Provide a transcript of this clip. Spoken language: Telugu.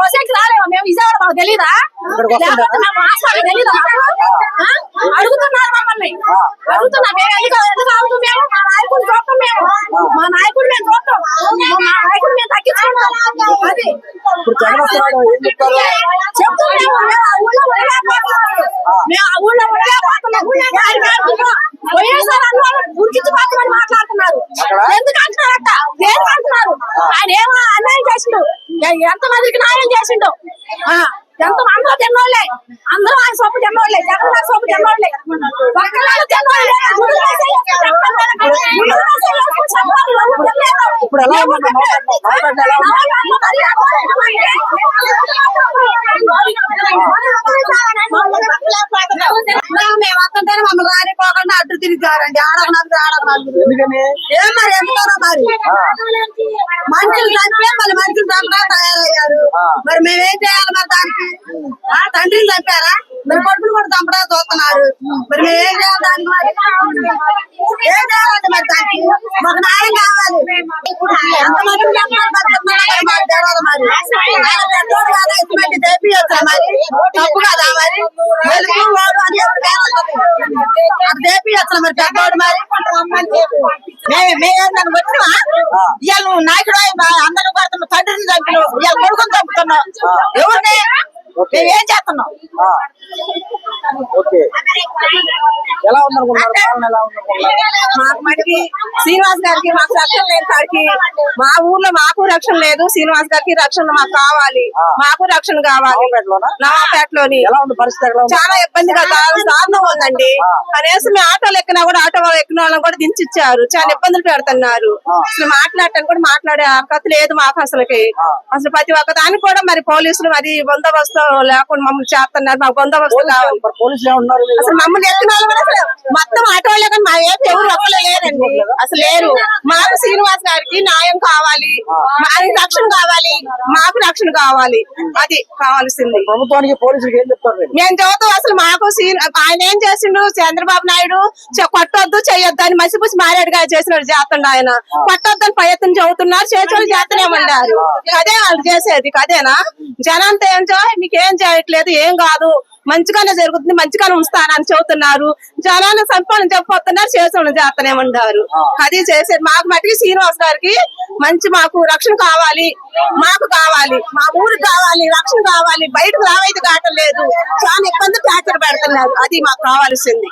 బస్సుకి రాలేమా? మేము విజయవాడ మాకు తెలీదా? లేకపోతే మేము హాస్పిటల్ తెలీదా? అడుగుతున్నారు మమ్మల్ని. అడుగుతున్నా మేము ఎందుకు ఎందుకు ఆగుతాం మేము? మా నాయకుడు చూస్తాం మేము. మా నాయకుడు మేము చూస్తాం. మా నాయకుడు మేము తగ్గించుకుంటాం. అది. మేము. మేము ఆ ఊళ్ళో మేము ఊళ్ళో. వైఎస్ఆర్ మాట్లాడుతున్నారు? ఎందుకు అంటున్నారట? దేనికి అంటున్నారు? ఆయన ఏమో అన్యాయం చేసిండు. ఎ- ఎంత మందికి న్యాయం చేసిండు ఆ, ఎంత అందరూ తిన్నోళ్ళే అందరూ ఆయన సొప్పు తిన్నోళ్ళే జగన్ గారి సొప్పు తిన్నోళ్ళే. ఇప్పుడు ఎలా ఉందమ్మా? మాట్లాడు, మాట్లాడు, అడ్డు తిరిగారండి ఆడక నలుగురు ఆడక నలుగురు ఎందుకని? ఏం మరి ఎందుకనో మరి? మనుషులు చంపే మళ్ళీ మనుషులు చంపడా తయారయ్యారు. మరి మేమేం చేయాలి మరి దానికి? ఆ తండ్రిని చంపారా? మరి కొడుకులు కూడా చంపడా చూస్తున్నారు మరి మేమేం చేయాలి దానికి మరి? ఏం చేయాలండి మరి దానికి? మాకు న్యాయం కావాలి. చంపారు మరి మరి? ఆయన పెద్దోడు కాదా ఇటువంటి చేపియొచ్చా మరి? తప్పు కదా మరి వెలుగు వాడు అని ఎవరు అది చేపియొచ్చా మరి పెద్దోడు మరి? మేము వచ్చినా ఇవాళ నువ్వు నాయకుడు అందరూ కొడుతున్నావు తండ్రిని చంపినావు ఇవాళ కొడుకుని చంపుతున్నావు. ఎవరిని? మేమేం చేస్తున్నాం? ఎలా మాకు మటుకి శ్రీనివాస్ గారికి మాకు రక్షణ లేని కాడికి మా ఊర్లో మాకు రక్షణ లేదు. శ్రీనివాస్ గారికి రక్షణ మాకు కావాలి. మాకు రక్షణ కావాలి. నవాపేటలోనా చాలా ఇబ్బందిగా దా- దారుణంగా ఉందండి. కనీసం మేము ఆటోలు ఎక్కినా కూడా ఆటో ఎక్కిన వాళ్ళని కూడా దించిచ్చారు. చాలా ఇబ్బందులు పెడుతున్నారు. అసలు మాట్లాడటానికి కూడా మాట్లాడే అర్హత లేదు మాకు అసలుకి. అసలు ప్రతి ఒక్క దానికి కూడా మరి పోలీసులు మరి బందోబస్తు లేకుండా మమ్మల్ని చేస్తున్నారు. మాకు బందోబస్తు కావాలి? అసలు మమ్మల్ని వాళ్ళు అసలు మొత్తం ఆటో వాళ్ళే కానీ మా ఏపీ ఎవరు ఒక్కలే లేరండి అసలు లేరు. మాకు శ్రీనివాస్ గారికి న్యాయం కావాలి. మాకు రక్షణ కావాలి. మాకు రక్షణ కావాలి. అది కావాల్సింది. ప్రభుత్వానికి పోలీసులకు ఏం చెప్తారు మేము చదువుతూ అసలు సీన్ ఆయన ఏం చేసిండు? చంద్రబాబు నాయుడు కొట్టొద్దు చెయ్యొద్దు అని మసిపూసి మారేడుగా చేసినాడు చేస్తుండ ఆయన. కొట్టొద్దు అని ప్రయత్నం చదువుతున్నారు చేతులు చేస్తూనేమన్నారు అదే వాళ్ళు చేసేది అదేనా? జనంతో ఏం చే మీకేం చేయట్లేదు ఏం కాదు. మంచిగానే జరుగుతుంది మంచిగానే ఉంచుతానని చెబుతున్నారు జనాన్ని సంపాదన చెప్పొస్తున్నారు చేతులు చేస్తూనేమన్నారు అది చేసేది. మాకు మటుకి శ్రీనివాస్ గారికి మంచి మాకు రక్షణ కావాలి మాకు కావాలి మా ఊరికి కావాలి రక్షణ కావాలి బయటకు రావైతే కావటం లేదు. చాలా ఇబ్బంది టార్చర్ పెడుతున్నారు. అది మాకు కావాల్సింది.